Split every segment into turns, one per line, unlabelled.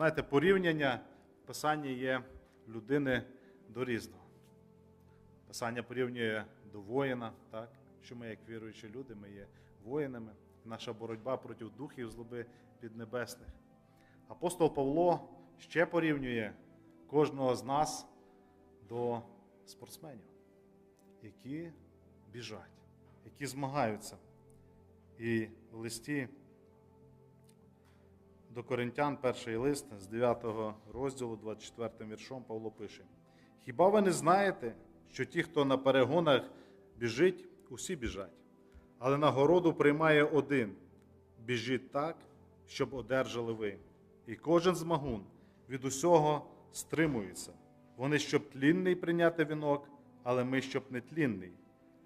Знаєте, порівняння в Писанні є людини до різного. Писання порівнює до воїна, так? що ми, як віруючі люди, ми є воїнами. Наша боротьба проти духів злоби піднебесних. Апостол Павло ще порівнює кожного з нас до спортсменів, які біжать, які змагаються. І в листі до Коринтян, перший лист з 9 розділу, 24 віршом, Павло пише: Хіба ви не знаєте, що ті, хто на перегонах біжить, усі біжать, але нагороду приймає один. Біжіть так, щоб одержали ви. І кожен змагун від усього стримується. Вони щоб тлінний прийняти вінок, але ми щоб не тлінний.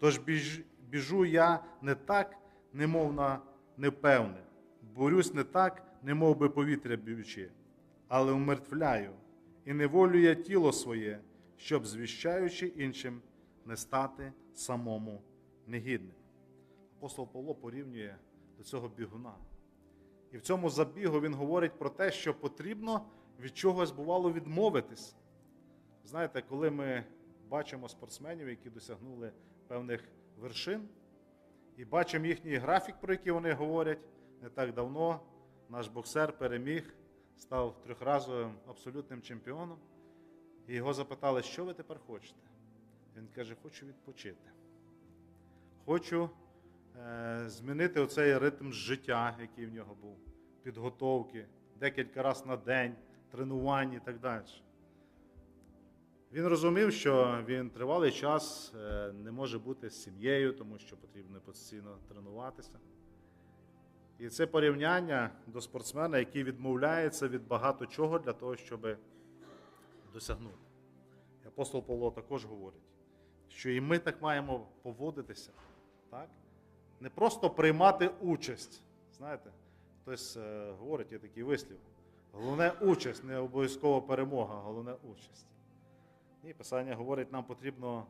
Тож біж, біжу я не так, немов на непевне, борюсь не так, немов би повітря б'ючи, але умертвляю і неволю я тіло своє, щоб, звіщаючи іншим, не стати самому негідним. Апостол Павло порівнює до цього бігуна. І в цьому забігу він говорить про те, що потрібно від чогось бувало відмовитись. Знаєте, коли ми бачимо спортсменів, які досягнули певних вершин, і бачимо їхній графік, про який вони говорять, не так давно наш боксер переміг, став трьохразовим абсолютним чемпіоном. І його запитали, що ви тепер хочете? Він каже, хочу відпочити. Хочу е, змінити оцей ритм життя, який в нього був, підготовки, декілька разів на день, тренувань і так далі. Він розумів, що він тривалий час е, не може бути з сім'єю, тому що потрібно постійно тренуватися. І це порівняння до спортсмена, який відмовляється від багато чого для того, щоб досягнути. І апостол Павло також говорить, що і ми так маємо поводитися, так? не просто приймати участь. Знаєте, хтось е, говорить, є такий вислів. Головне участь, не обов'язково перемога, головне участь. Ні, Писання говорить, нам потрібно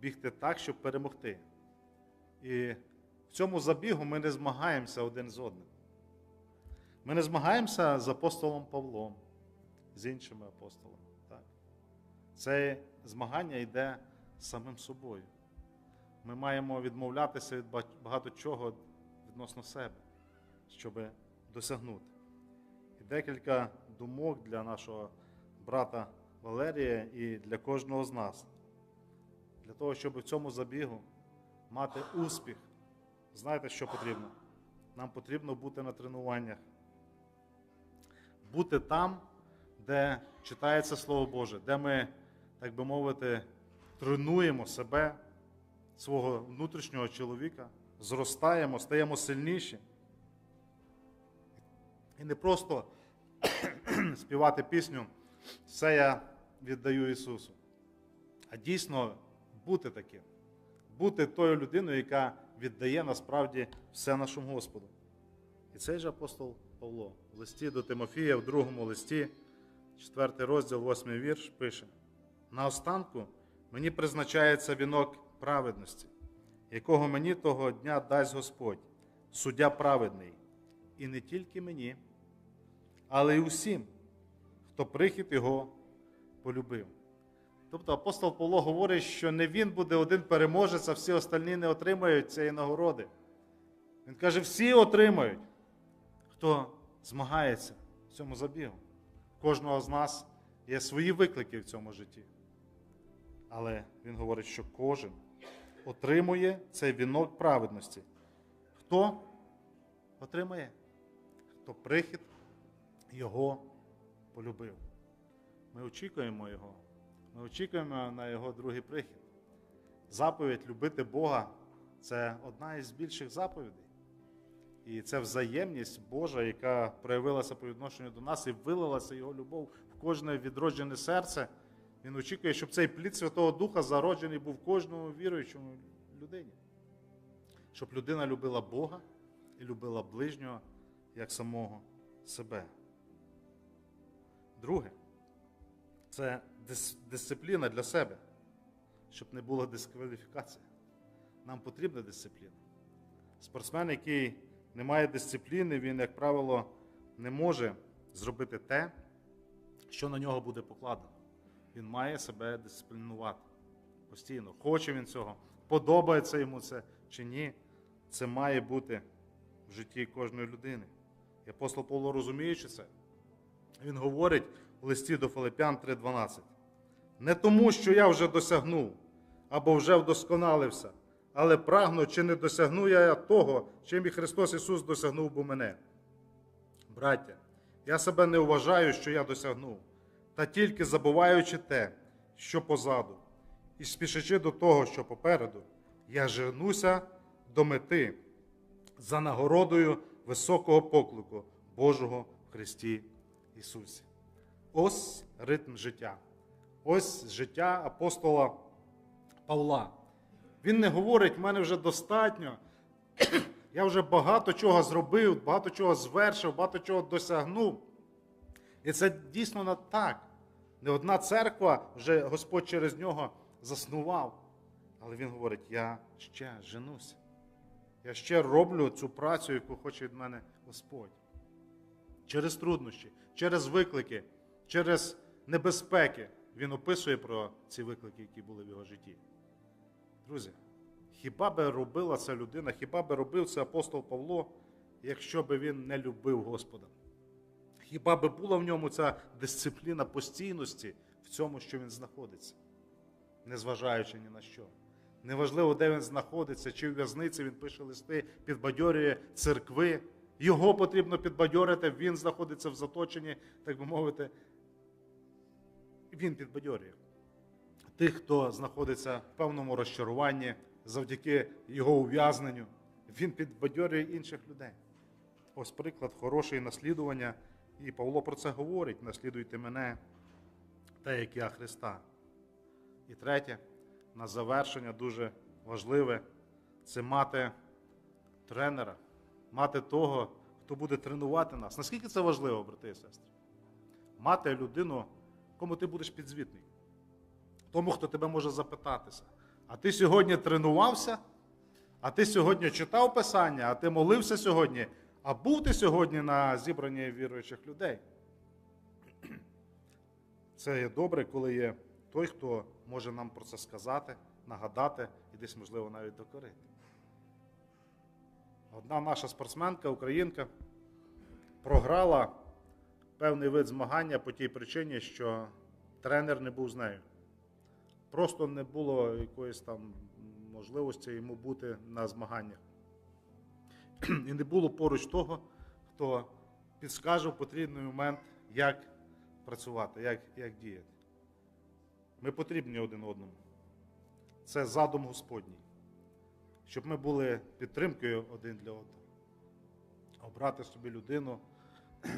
бігти так, щоб перемогти. І в цьому забігу ми не змагаємося один з одним. Ми не змагаємося з апостолом Павлом, з іншими апостолами. Так? Це змагання йде самим собою. Ми маємо відмовлятися від багато чого відносно себе, щоб досягнути. І декілька думок для нашого брата Валерія і для кожного з нас. Для того, щоб в цьому забігу мати успіх, знаєте, що потрібно? Нам потрібно бути на тренуваннях, бути там, де читається Слово Боже, де ми, так би мовити, тренуємо себе, свого внутрішнього чоловіка, зростаємо, стаємо сильніші. І не просто співати пісню, все я віддаю Ісусу. А дійсно бути таким, бути тою людиною, яка віддає насправді все нашому Господу. І цей же апостол Павло в листі до Тимофія, в другому листі, 4 розділ, 8 вірш, пише: наостанку мені призначається вінок праведності, якого мені того дня дасть Господь, суддя праведний, і не тільки мені, але й усім, хто прихід його полюбив. Тобто апостол Павло говорить, що не він буде один переможець, а всі остальні не отримають цієї нагороди. Він каже, всі отримають, хто змагається в цьому забігу. Кожного з нас є свої виклики в цьому житті. Але він говорить, що кожен отримує цей вінок праведності. Хто отримає? Хто прихід його полюбив. Ми очікуємо Його. Ми очікуємо на Його другий прихід. Заповідь любити Бога це одна із більших заповідей. І це взаємність Божа, яка проявилася по відношенню до нас і вилилася Його любов в кожне відроджене серце. Він очікує, щоб цей плід Святого Духа зароджений був кожному віруючому людині. Щоб людина любила Бога і любила ближнього як самого себе. Друге, це дис дисципліна для себе, щоб не було дискваліфікації. Нам потрібна дисципліна. Спортсмен, який не має дисципліни, він, як правило, не може зробити те, що на нього буде покладено. Він має себе дисциплінувати постійно. Хоче він цього, подобається йому це чи ні. Це має бути в житті кожної людини. І апостол Павло, розуміючи це, він говорить у листі до Филиппян 3:12. Не тому, що я вже досягнув або вже вдосконалився, але прагну, чи не досягну я того, чим і Христос Ісус досягнув би мене. Браття, я себе не вважаю, що я досягнув, та тільки забуваючи те, що позаду, і спішачи до того, що попереду, я женуся до мети за нагородою високого поклику Божого в Христі Ісусі. Ось ритм життя. Ось життя апостола Павла. Він не говорить, в мене вже достатньо. Я вже багато чого зробив, багато чого звершив, багато чого досягнув. І це дійсно так. Не одна церква вже Господь через нього заснував. Але він говорить: я ще женуся. Я ще роблю цю працю, яку хоче від мене Господь. Через труднощі, через виклики, через небезпеки. Він описує про ці виклики, які були в його житті. Друзі, хіба би робила ця людина, хіба би робив це апостол Павло, якщо би він не любив Господа? Хіба би була в ньому ця дисципліна постійності в цьому, що він знаходиться, незважаючи ні на що? Неважливо, де він знаходиться, чи в в'язниці він пише листи, підбадьорює церкви. Його потрібно підбадьорити, він знаходиться в заточенні, так би мовити. Він підбадьорює тих, хто знаходиться в певному розчаруванні завдяки його ув'язненню. Він підбадьорює інших людей. Ось приклад хороший наслідування. І Павло про це говорить: наслідуйте мене, те, як я Христа. І третє, на завершення дуже важливе це мати тренера, мати того, хто буде тренувати нас. Наскільки це важливо, брати і сестри? Мати людину, кому ти будеш підзвітний, тому, хто тебе може запитатися. А ти сьогодні тренувався, а ти сьогодні читав Писання, а ти молився сьогодні, а був ти сьогодні на зібранні віруючих людей. Це є добре, коли є той, хто може нам про це сказати, нагадати і десь, можливо, навіть докорити. Одна наша спортсменка, українка, програла певний вид змагання по тій причині, що тренер не був з нею. Просто не було якоїсь там можливості йому бути на змаганнях. І не було поруч того, хто підскаже в потрібний момент, як працювати, як, як діяти. Ми потрібні один одному. Це задум Господній, щоб ми були підтримкою один для одного. Обрати собі людину,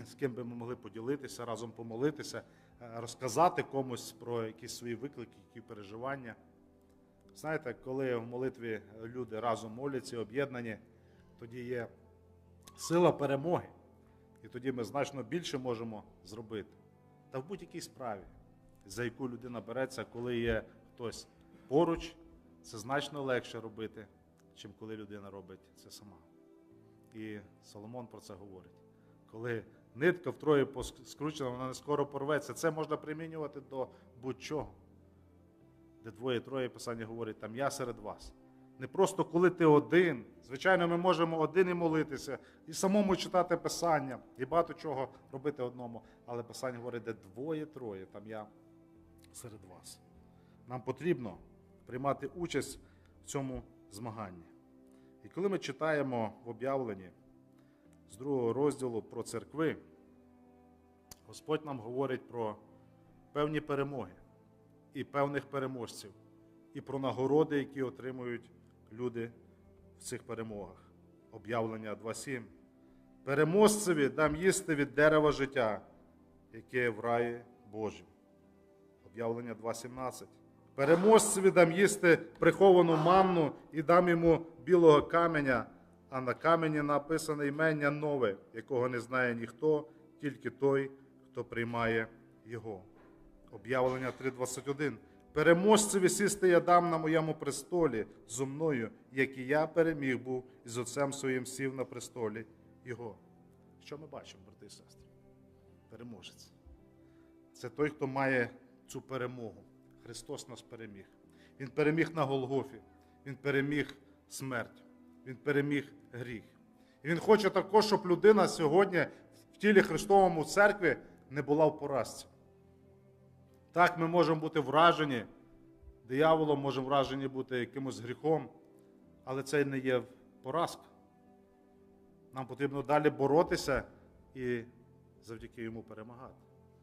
з ким би ми могли поділитися, разом помолитися, е, розказати комусь про якісь свої виклики, які переживання. Знаєте, коли в молитві люди разом моляться, об'єднані, тоді є сила перемоги. І тоді ми значно більше можемо зробити. Та в будь-якій справі, за яку людина береться, коли є хтось поруч, це значно легше робити, чим коли людина робить це сама. І Соломон про це говорить. Коли нитка втроє скручена, вона не скоро порветься. Це можна примінювати до будь-чого. Де двоє-троє писання говорить, там я серед вас. Не просто коли ти один. Звичайно, ми можемо один і молитися, і самому читати Писання, і багато чого робити одному. Але Писання говорить, де двоє-троє, там я серед вас. Нам потрібно приймати участь в цьому змаганні. І коли ми читаємо в об'явленні з другого розділу про церкви, Господь нам говорить про певні перемоги і певних переможців, і про нагороди, які отримують люди в цих перемогах. Об'явлення 2.7. Переможцеві дам їсти від дерева життя, яке в раї Божім. Об'явлення 2.17. Переможцеві дам їсти приховану манну і дам йому білого каменя, а на камені написане імення нове, якого не знає ніхто, тільки той, хто приймає його. Об'явлення 3.21. Переможцеві сісти я дам на моєму престолі зо мною, як і я переміг був і з отцем своїм сів на престолі його. Що ми бачимо, брати і сестри? Переможець. це той, хто має цю перемогу. Христос нас переміг. Він переміг на Голгофі, Він переміг смерть, Він переміг гріх. І Він хоче також, щоб людина сьогодні в тілі Христовому церкві не була в поразці. Так, ми можемо бути вражені, дияволом можемо вражені бути якимось гріхом, але це не є поразка. Нам потрібно далі боротися і завдяки йому перемагати.